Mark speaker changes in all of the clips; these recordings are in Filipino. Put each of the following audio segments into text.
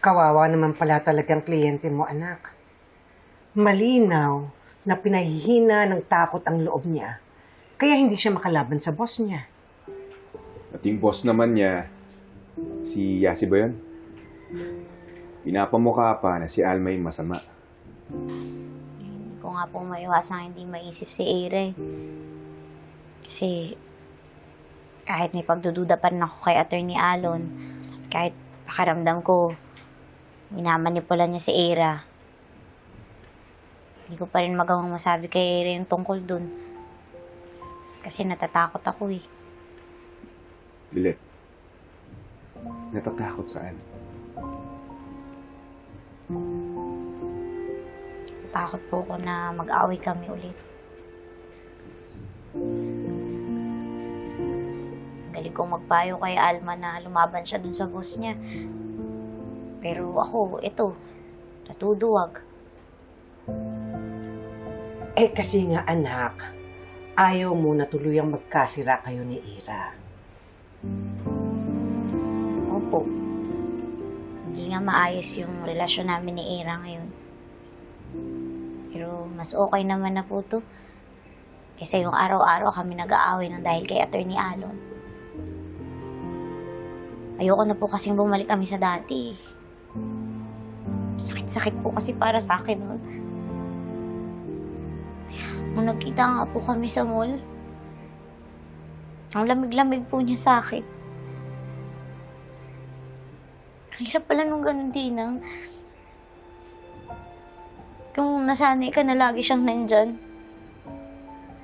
Speaker 1: Kawawa naman pala talagang kliyente mo, anak. Malinaw na pinahihina ng takot ang loob niya. Kaya hindi siya makalaban sa boss niya.
Speaker 2: At yung boss naman niya, si Yasi ba yun? Pinapamukha pa na si Alma yung masama.
Speaker 3: Hindi ko nga po maiwasang hindi maisip si Aire. Kasi kahit may pagdududa pa rin ako kay Attorney Alon, kahit pakaramdam ko, minamanipula niya si Aira. Hindi ko pa rin magawang masabi kay Aira yung tungkol dun. Kasi natatakot ako eh.
Speaker 2: Lilet. Natatakot saan?
Speaker 3: Takot po ko na mag-away kami ulit. Galing kong magpayo kay Alma na lumaban siya dun sa boss niya. Pero ako, ito, natuduwag.
Speaker 1: Eh kasi nga anak, ayaw mo na tuluyang magkasira kayo ni Ira.
Speaker 3: Opo. Hindi nga maayos yung relasyon namin ni Ira ngayon. Pero mas okay naman na po to. Kasi yung araw-araw kami nag-aaway ng dahil kay Attorney Alon. Ayoko na po kasing bumalik kami sa dati. Sakit-sakit po kasi para sa akin nun. Nung nagkita nga po kami sa mall, ang lamig-lamig po niya sa akin. Ang hirap pala nung ganun din ang... Kung nasanay ka na lagi siyang nandyan.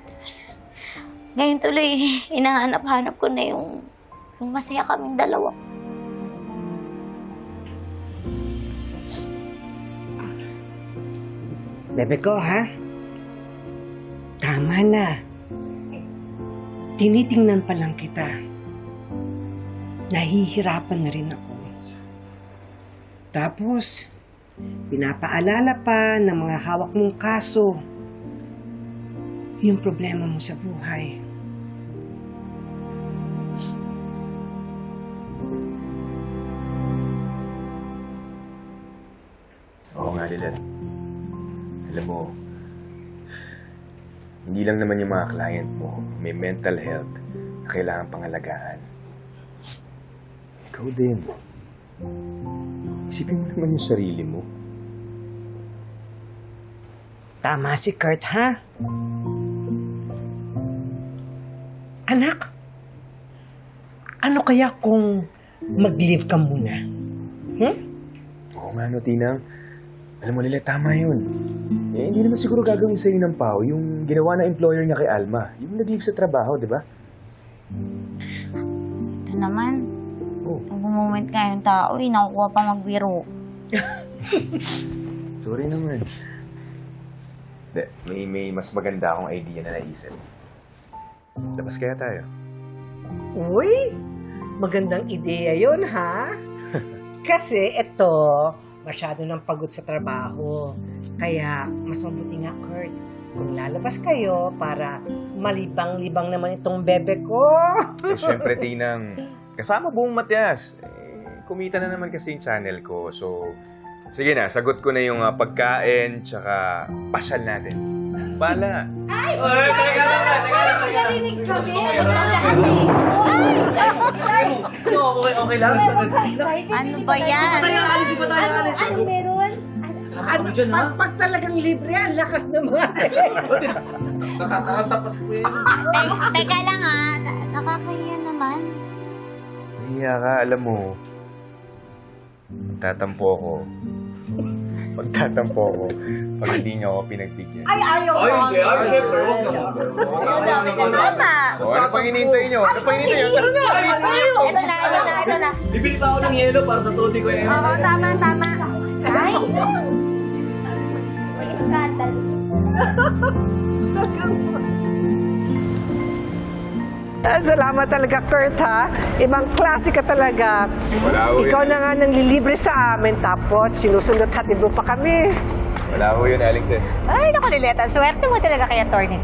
Speaker 3: Tapos, ngayon tuloy, inahanap-hanap ko na yung, yung masaya kaming dalawa.
Speaker 1: Bebe ko, ha? Tama na. Tinitingnan pa lang kita. Nahihirapan na rin ako. Tapos, pinapaalala pa ng mga hawak mong kaso yung problema mo sa buhay.
Speaker 2: Oo nga, Lilet. Alam mo, hindi lang naman yung mga client mo may mental health na kailangan pangalagaan. Ikaw din. Isipin mo naman yung sarili mo.
Speaker 1: Tama si Kurt, ha? Anak, ano kaya kung mag-leave ka muna? Hmm?
Speaker 2: Oo nga, no, Tinang. Alam mo nila, tama yun. Eh, hindi naman siguro gagawin sa'yo ng pao yung ginawa na employer niya kay Alma. Yung nag-leave sa trabaho, di ba?
Speaker 3: Ito naman,
Speaker 2: Oh.
Speaker 3: nag-moment nga yung tao eh, nakukuha pa magbiro.
Speaker 2: Sorry naman. Hindi, may, may mas maganda akong idea na naisip. Labas kaya tayo?
Speaker 1: Uy, magandang ideya yon ha? Kasi ito, masyado nang pagod sa trabaho. Kaya, mas mabuti nga, Kurt, kung lalabas kayo para malibang-libang naman itong bebe ko.
Speaker 2: Eh, syempre, Tinang, kasama buong Matias. Eh, kumita na naman kasi yung channel ko. So, sige na, sagot ko na yung ah, pagkain, tsaka pasyal natin. Bala.
Speaker 3: Magarinig kami,
Speaker 4: Okay, okay lang.
Speaker 3: Ano ba yan?
Speaker 4: Tayo, alis pa tayo, alis.
Speaker 3: Ano meron?
Speaker 1: Ano,
Speaker 4: dyan, ha?
Speaker 1: pag, pag talagang libre, ang lakas ng mga...
Speaker 4: Si Kuya.
Speaker 3: Te- teka lang ah, na- nakakahiya naman.
Speaker 2: Hiya ka, alam mo. Magtatampo ako. Magtatampo ako pag hindi niyo ako pinagbigyan.
Speaker 1: Ay, ayaw
Speaker 4: Ay, hindi. Ay, syempre. Huwag na.
Speaker 3: Tama.
Speaker 2: O, ano pang hinihintay niyo? Ano pang hinihintay niyo? Tara na, alis tayo!
Speaker 3: Ito na, ito na, ito na.
Speaker 4: Bibili pa ako ng yelo para sa toti ko. eh.
Speaker 3: Oo, tama, tama. Ay! May scandal.
Speaker 1: Ah, Salamat talaga, Kurt, ha? Ibang klase ka talaga.
Speaker 2: Wala ho
Speaker 1: Ikaw
Speaker 2: yun.
Speaker 1: na nga nang lilibre sa amin, tapos sinusunod hatid mo pa kami.
Speaker 2: Wala ho yun, Alexis.
Speaker 3: Ay, naku, Lileta. Swerte mo talaga kay attorney.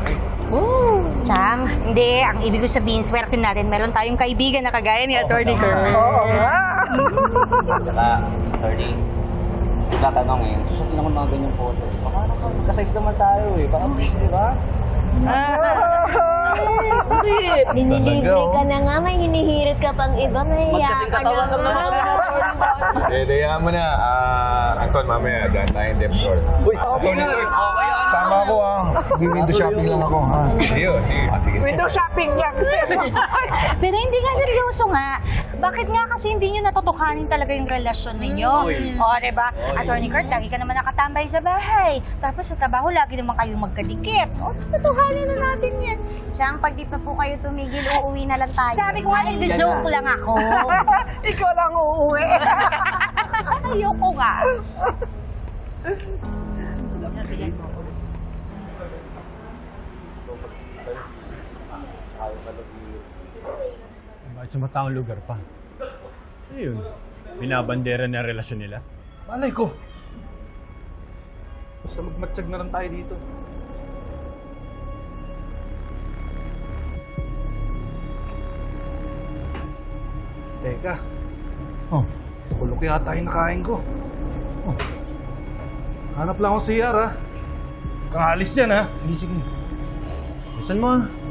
Speaker 5: Chang, hindi. Ang ibig ko sabihin, swerte natin. Meron tayong kaibigan na kagaya ni Atty. Kurt.
Speaker 6: Oo nga.
Speaker 7: Tsaka, attorney, tatanong eh, susunod naman mga ganyang photo. Baka naman, magka-size naman tayo eh. Baka, di ba?
Speaker 8: Binilibre ka na nga, may hinihirit ka pang iba, may hiya
Speaker 7: Magkasing
Speaker 8: ka
Speaker 7: katawan
Speaker 8: na.
Speaker 7: naman kami
Speaker 8: nga.
Speaker 7: na
Speaker 2: Eh, dayaan mo na. Ah, Anton, mamaya, dyan tayo in depth store.
Speaker 7: Uy, okay na. Okay.
Speaker 9: Sama ako ah. Window shopping lang ako ha.
Speaker 2: Sige, oh, sige. Ah, sige.
Speaker 6: Window shopping lang.
Speaker 5: Pero hindi nga seryoso nga. Bakit nga kasi hindi nyo natutukanin talaga yung relasyon ninyo? O, diba? Attorney Kurt, lagi ka naman nakatambay sa bahay. Tapos sa trabaho, lagi naman kayong magkadikit. O, tutukanin na natin yan.
Speaker 8: Chang, pag di pa po kayo tumigil, uuwi na lang tayo.
Speaker 5: Sabi ko nga, nagja-joke lang ako.
Speaker 6: Ikaw lang uuwi.
Speaker 5: Ayoko nga.
Speaker 10: Bakit sa mataong lugar pa? Ano yun? Binabandera na relasyon nila?
Speaker 9: Malay ko.
Speaker 7: Basta magmatsyag na lang tayo dito.
Speaker 9: Teka. Oh, kulok yata yung nakain ko. Oh. Hanap lang ako si CR ha. Kaalis dyan ha.
Speaker 10: Sige, sige. Bisan mo ah.